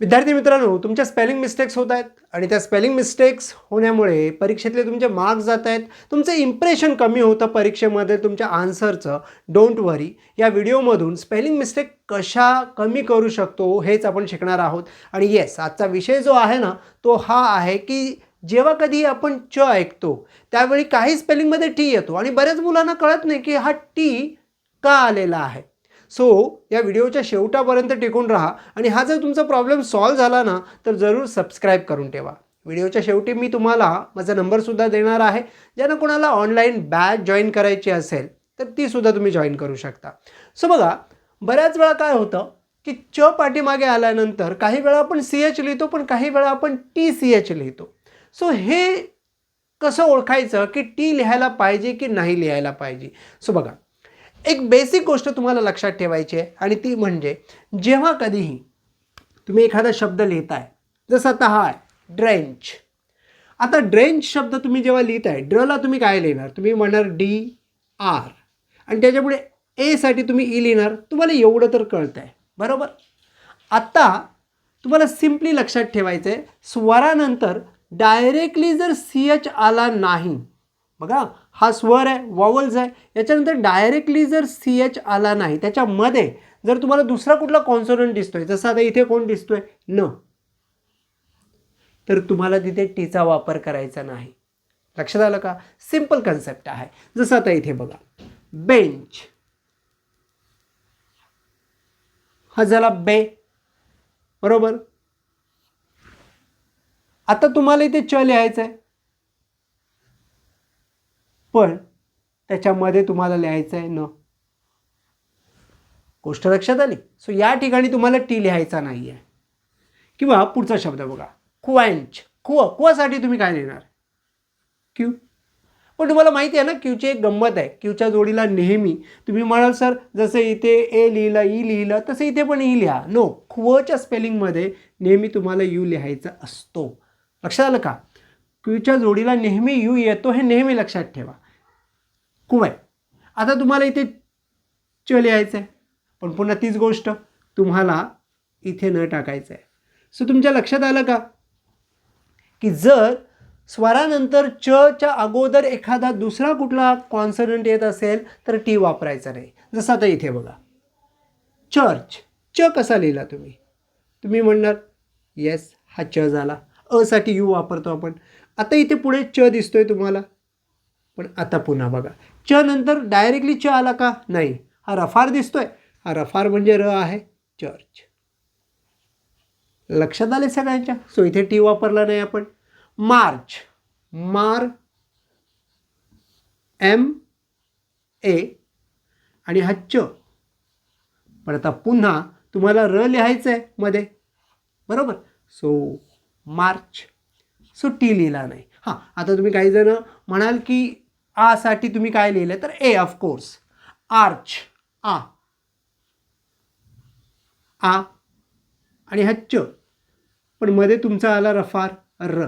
विद्यार्थी मित्रांनो तुमच्या स्पेलिंग मिस्टेक्स होत आहेत आणि त्या स्पेलिंग मिस्टेक्स होण्यामुळे परीक्षेतले तुमचे मार्क्स जात आहेत. तुमचं इम्प्रेशन कमी होतं परीक्षेमध्ये तुमच्या आन्सरचं डोंट वरी या व्हिडिओमधून स्पेलिंग मिस्टेक कशा कमी करू शकतो हेच आपण शिकणार आहोत. आणि येस आजचा विषय जो आहे ना तो हा आहे की जेव्हा कधी आपण च ऐकतो त्यावेळी काही स्पेलिंगमध्ये टी येतो. आणि बऱ्याच मुलांना कळत नाही की हा टी का आलेला आहे. सो या व्हिडिओच्या शेवटापर्यंत टिकून राहा आणि हा जर तुमचा प्रॉब्लेम सॉल्व्ह झाला ना तर जरूर सबस्क्राईब करून ठेवा. व्हिडिओच्या शेवटी मी तुम्हाला माझा नंबरसुद्धा देणार आहे. ज्यांना कोणाला ऑनलाईन बॅच जॉईन करायची असेल तर तीसुद्धा तुम्ही जॉईन करू शकता. सो बघा बऱ्याच वेळा काय होतं की च पाठीमागे आल्यानंतर काही वेळा आपण सी एच लिहितो पण काही वेळा आपण टी सी एच लिहितो. सो हे कसं ओळखायचं की टी लिहायला पाहिजे की नाही लिहायला पाहिजे? सो बघा एक बेसिक गोष्ट तुम्हाला लक्षात ठेवायची आहे आणि ती म्हणजे जेव्हा कधीही तुम्ही एखादा शब्द लिहिताय जसं आता हा आहे ड्रेंच आता ड्रेंच शब्द तुम्ही जेव्हा लिहिताय ड्रला तुम्ही काय लिहिणार? तुम्ही म्हणणार डी आर आणि त्याच्यापुढे एसाठी तुम्ही ई लिहिणार. तुम्हाला एवढं तर कळतं आहे बरोबर? आत्ता तुम्हाला सिम्पली लक्षात ठेवायचं आहे स्वरानंतर डायरेक्टली जर सी एच आला नाही बघा हा स्वर आहे वॉवल्स आहे. याच्यानंतर डायरेक्टली जर सी एच आला नाही त्याच्यामध्ये जर तुम्हाला दुसरा कुठला कॉन्सोनंट दिसतोय जसं आता इथे कोण दिसतोय? न. तर तुम्हाला तिथे टीचा वापर करायचा नाही. लक्षात आलं का? सिंपल कन्सेप्ट आहे. जसं आता इथे बघा. बेंच हा झाला बे बरोबर? आता तुम्हाला इथे च लिहायचं आहे पण त्याच्यामध्ये तुम्हाला लिहायचं आहे न. गोष्ट लक्षात आली? सो या ठिकाणी तुम्हाला टी लिहायचा नाही आहे किंवा पुढचा शब्द बघा. क्वांच कुव कुवासाठी तुम्ही काय लिहिणार? क्यू. पण तुम्हाला माहिती आहे ना क्यूची एक गंमत आहे. क्यूच्या जोडीला नेहमी तुम्ही म्हणाल सर जसं इथे ए लिहिलं ई लिहिलं तसं इथे पण ई लिहा. नो खुवच्या स्पेलिंगमध्ये नेहमी तुम्हाला यू लिहायचा असतो. लक्षात आलं का? क्यूच्या जोडीला नेहमी यू येतो हे नेहमी लक्षात ठेवा. कुवय आता तुम्हाला इथे च लिहायचं आहे पण पुन्हा तीच गोष्ट तुम्हाला इथे न टाकायचं आहे सो तुमच्या लक्षात आलं का? की जर स्वरानंतर च च्या अगोदर एखादा दुसरा कुठला कॉन्सनंट येत असेल तर टी वापरायचा नाही. जसं आता इथे बघा. चर्च च कसा लिहिला तुम्ही? तुम्ही म्हणणार येस हा च झाला. असाठी यू वापरतो आपण. आता इथे पुढे च दिसतोय तुम्हाला. पण आता पुन्हा बघा. च नंतर डायरेक्टली च आला का? नाही. हा रफार दिसतोय. हा रफार म्हणजे र आहे चर्च लक्षात आले सगळ्यांच्या? सो इथे टी वापरला नाही आपण. मार्च मार एम ए आणि हा च. पण आता पुन्हा तुम्हाला र लिहायचं आहे मध्ये. बरोबर? सो मार्च सो टी लिहिला नाही. हां आता तुम्ही काही जण म्हणाल की आसाठी तुम्ही काय लिहिलं तर ए ऑफकोर्स आर्च आ. आ. आणि हा च पण मध्ये तुमचा आला रफार र.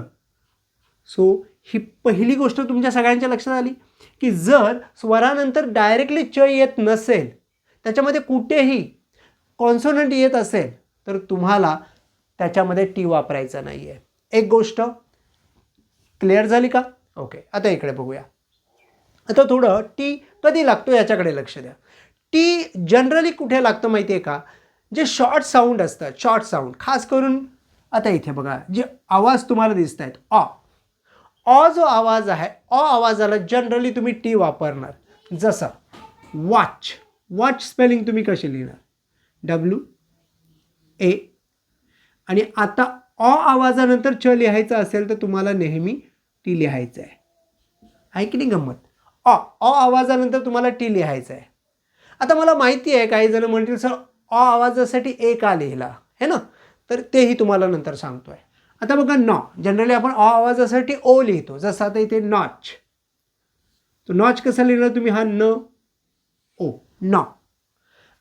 सो ही पहिली गोष्ट तुमच्या सगळ्यांच्या लक्षात आली की जर स्वरानंतर डायरेक्टली च येत नसेल त्याच्यामध्ये कुठेही कॉन्सोनंट येत असेल तर तुम्हाला त्याच्यामध्ये टी वापरायचा नाही आहे एक गोष्ट क्लिअर झाली का? ओके. आता इकडे बघूया. आता थोडं टी कधी लागतो याच्याकडे लक्ष द्या. टी जनरली कुठे लागतं माहिती आहे का? जे शॉर्ट साऊंड असतात शॉर्ट साऊंड खास करून आता इथे बघा जे आवाज तुम्हाला दिसत आहेत ऑ ऑ जो आवाज आहे ऑ आवाजाला जनरली तुम्ही टी वापरणार. जसं वॉच वॉच स्पेलिंग तुम्ही कशी लिहिणार? डब्ल्यू ए आणि आता ऑ आवाजानंतर च लिहायचं असेल तर तुम्हाला नेहमी टी लिहायचं आहे आहे की नाही गंमत? ऑ ऑ आवाजानंतर तुम्हाला टी लिहायचं आहे आता मला माहिती आहे काही जण म्हणतील सर ऑ आवाजासाठी ए का लिहिला? है ना? तर तेही तुम्हाला नंतर सांगतो आहे आता बघा नॉ. जनरली आपण ऑ आवाजासाठी ओ लिहितो. जसं आता इथे नॉच. तो नॉच कसा लिहिणार तुम्ही? हा न ओ नॉ.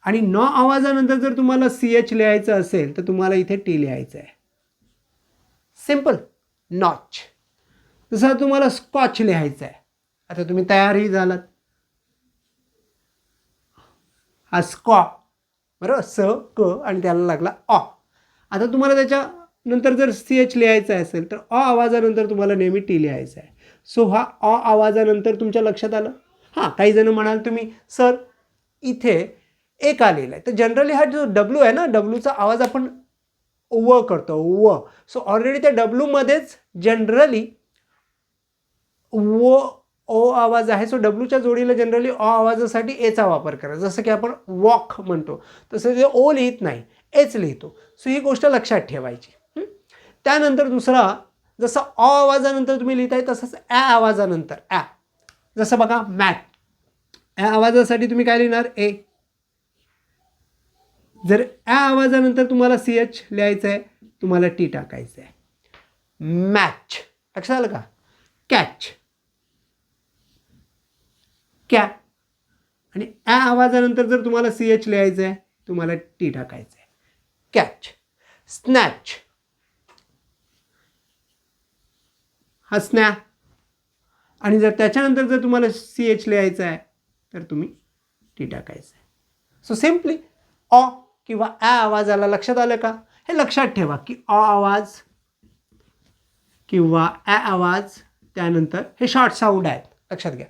आणि नॉ आवाजानंतर जर तुम्हाला सी एच लिहायचं असेल तर तुम्हाला इथे टी लिहायचं आहे सिंपल नॉच. जसं तुम्हाला स्कॉच लिहायचं आहे. आता तुम्ही तयारही झालात. हा स्कॉ बरं स क आणि त्याला लागला ऑ आता तुम्हाला त्याच्या नंतर जर सी एच लिहायचं असेल तर अ आवाजानंतर तुम्हाला नेहमी टी लिहायचं आहे. सो हा अ आवाजानंतर तुमच्या लक्षात आलं? हां काही जण म्हणाल तुम्ही सर इथे एक आलेला आहे. तर जनरली हा जो डब्ल्यू आहे ना डब्ल्यूचा आवाज आपण व करतो व. सो ऑलरेडी त्या डब्ल्यूमध्येच जनरली व ओ आवाज आहे. सो डब्ल्यूच्या जोडीला जनरली ऑ आवाजासाठी एचा वापर करा. जसं की आपण वॉक म्हणतो तसं ते ओ लिहित नाही एच लिहितो. सो ही गोष्ट लक्षात ठेवायची. त्यानंतर दुसरा जसं अ आवाजानंतर तुम्ही लिहिताय तसंच ॲ आवाजानंतर ॲ जसं बघा मॅट. ॲ आवाजासाठी तुम्ही काय लिहिणार? ए जर ॲ आवाजानंतर तुम्हाला सी एच लिहायचं आहे तुम्हाला टी टाकायचं आहे मॅच. लक्षात आलं का? कॅच. क्या? आणि ॲ आवाजानंतर जर तुम्हाला सी एच लिहायचं आहे तुम्हाला टी टाकायचं आहे कॅच स्नॅच हा स्नॅ आणि जर त्याच्यानंतर जर तुम्हाला सी एच लिहायचं आहे तर तुम्ही टी टाकायचं आहे सो सिम्पली अ किंवा ॲ आवाजाला लक्षात आलं का? हे लक्षात ठेवा की अ आवाज किंवा ॲ आवाज त्यानंतर हे शॉर्ट साऊंड आहेत. लक्षात घ्या.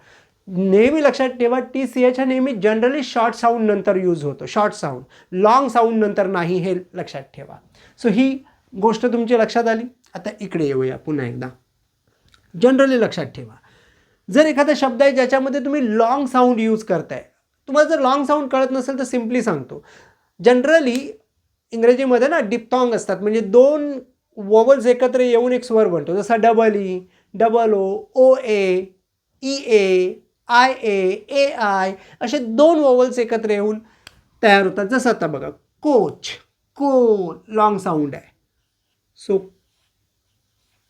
नेहमी लक्षात ठेवा टी सी एच हा नेहमी जनरली शॉर्ट साऊंड नंतर यूज होतो. शॉर्ट साऊंड लॉंग साऊंड नंतर नाही हे लक्षात ठेवा. सो ही गोष्ट तुमची लक्षात आली? आता इकडे येऊया पुन्हा एकदा. जनरली लक्षात ठेवा. जर एखादा शब्द आहे ज्याच्यामध्ये तुम्ही लॉंग साऊंड यूज करताय. तुम्हाला जर लॉंग साऊंड कळत नसेल तर सिम्पली सांगतो. जनरली इंग्रजीमध्ये ना डिप्टॉंग असतात. म्हणजे दोन वॉवल्स एकत्र येऊन एक स्वर बनतो. जसा double E double O O A E A I A A I असे दोन वॉवल्स एकत्र येऊन तयार होतात. जसं आता बघा कोच को लॉंग साऊंड आहे. So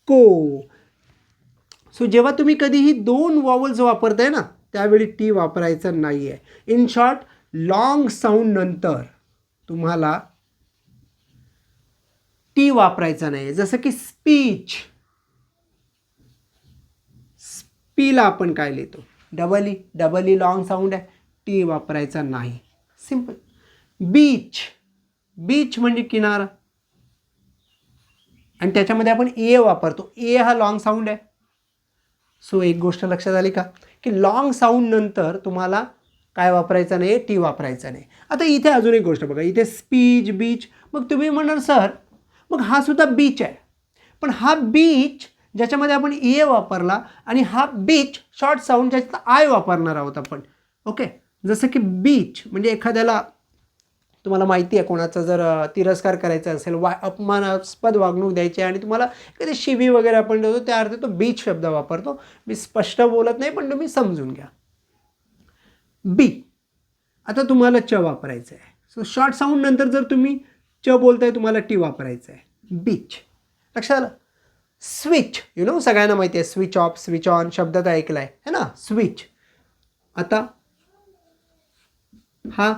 co. सो जेव्हा तुम्ही कधीही दोन वॉवल्स वापरताय ना त्यावेळी टी वापरायचं नाही आहे इन शॉर्ट लॉंग साऊंड नंतर तुम्हाला टी वापरायचा नाही आहे जसं की स्पीच स्पीला आपण काय लिहितो? Double E double E long sound आहे. टी वापरायचा नाही. सिंपल बीच बीच म्हणजे किनारा. आणि त्याच्यामध्ये आपण ए वापरतो. ए हा लॉंग साऊंड आहे. सो एक गोष्ट लक्षात आली का? की लॉंग साऊंड नंतर तुम्हाला काय वापरायचं नाही टी वापरायचं नाही. आता इथे अजून एक गोष्ट बघा. इथे स्पीच बीच मग तुम्ही म्हणाल सर मग हा सुद्धा बीच आहे. पण हा बीच ज्याच्यामध्ये आपण ए वापरला आणि हा बीच शॉर्ट साऊंड ज्याच्यात आय वापरणार आहोत आपण. ओके जसं की बीच म्हणजे एखाद्याला तुम्हाला माहिती आहे कोणाचा जर तिरस्कार करायचा असेल वा अपमानास्पद वागणूक द्यायची आहे आणि तुम्हाला कधी शिवी वगैरे आपण देतो त्या अर्थी तो बीच शब्द वापरतो. मी स्पष्ट बोलत नाही पण तुम्ही समजून घ्या. बी आता तुम्हाला च वापरायचं आहे. सो शॉर्ट साऊंड नंतर जर तुम्ही च बोलताय तुम्हाला टी वापरायचं आहे. बीच लक्षात आलं? स्विच यु नो सगळ्यांना माहिती आहे स्विच ऑफ स्विच ऑन शब्द तर ऐकला आहे है ना? स्विच आता हा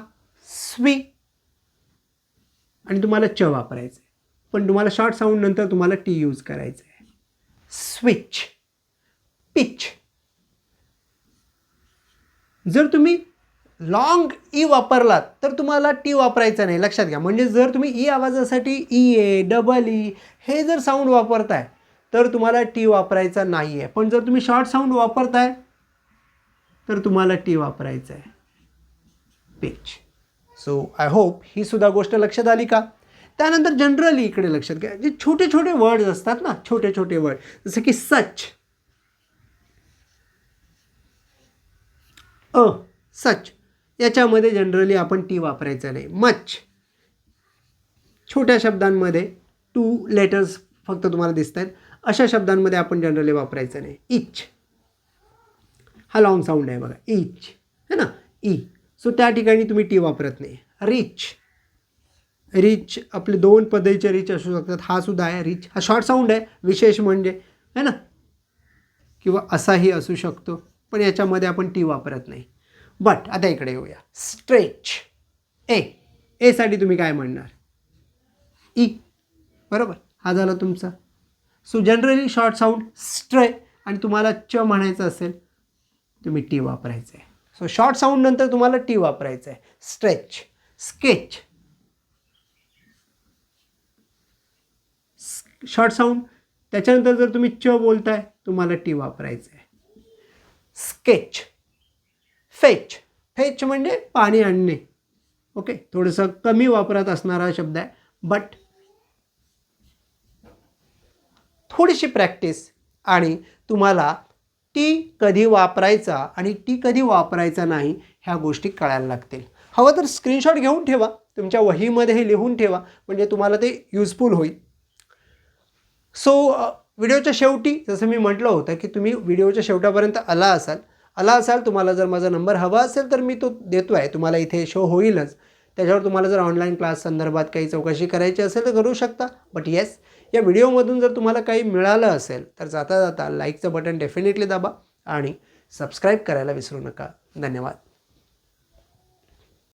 स्वी आणि तुम्हाला च वापरायचं आहे पण तुम्हाला शॉर्ट साऊंड नंतर तुम्हाला टी यूज करायचं आहे स्विच पिच जर तुम्ही लॉंग ई e वापरलात तर तुम्हाला टी वापरायचा नाही. लक्षात घ्या. म्हणजे जर तुम्ही ई आवाजासाठी ई ए डबल ई हे जर साऊंड वापरताय तर तुम्हाला टी वापरायचा नाही आहे पण जर तुम्ही शॉर्ट साऊंड वापरताय तर तुम्हाला टी वापरायचं आहे पिच सो आय होप ही सुद्धा गोष्ट लक्षात आली का? त्यानंतर जनरली इकडे लक्षात घ्या. जे छोटे छोटे वर्ड्स असतात ना छोटे छोटे वर्ड जसं की सच अ सच याच्यामध्ये जनरली आपण टी वापरायचं नाही. मच छोट्या शब्दांमध्ये टू लेटर्स फक्त तुम्हाला दिसत आहेत अशा शब्दांमध्ये आपण जनरली वापरायचं नाही. इच. हा लॉंग साऊंड आहे बघा. इच. है ना? ई सो त्या ठिकाणी तुम्ही टी वापरत नाही. रिच. रिच आपले दोन पदेचे रिच असू शकतात. हा सुद्धा आहे. रिच. हा शॉर्ट साऊंड आहे. विशेष म्हणजे है ना? किंवा असाही असू शकतो. पण याच्यामध्ये आपण टी वापरत नाही. बट आता इकडे येऊया. स्ट्रेच ए एसाठी तुम्ही काय म्हणणार? ई बरोबर? हा झाला तुमचा. सो जनरली शॉर्ट साऊंड स्ट्रे आणि तुम्हाला च म्हणायचं असेल तुम्ही टी वापरायचं आहे सो शॉर्ट साऊंड नंतर तुम्हाला टी वापरायचं आहे स्ट्रेच स्केच शॉर्ट साऊंड त्याच्यानंतर जर तुम्ही च बोलताय तुम्हाला टी वापरायचं आहे स्केच फेच फेच म्हणजे पाणी आणणे. ओके थोडंसं कमी वापरात असणारा शब्द आहे बट थोडीशी प्रॅक्टिस आणि तुम्हाला टी कधी वापरायचा आणि टी कधी वापरायचा नाही ह्या गोष्टी कळायला लागतील. हवं तर स्क्रीनशॉट घेऊन ठेवा तुमच्या वहीमध्ये हे लिहून ठेवा म्हणजे तुम्हाला ते युजफुल होईल. सो व्हिडिओच्या शेवटी जसं मी म्हटलं होतं की तुम्ही व्हिडिओच्या शेवटापर्यंत आला असाल आला असाल तुम्हाला जर माझा नंबर हवा असेल तर मी तो देतो आहे तुम्हाला इथे शो होईलच. त्याच्यावर तुम्हाला जर ऑनलाईन क्लास संदर्भात काही चौकशी करायची असेल तर करू शकता बट येस या व्हिडिओमधून जर तुम्हाला काही मिळालं असेल तर जाता जाता लाईकचं बटन डेफिनेटली दाबा आणि सबस्क्राईब करायला विसरू नका. धन्यवाद.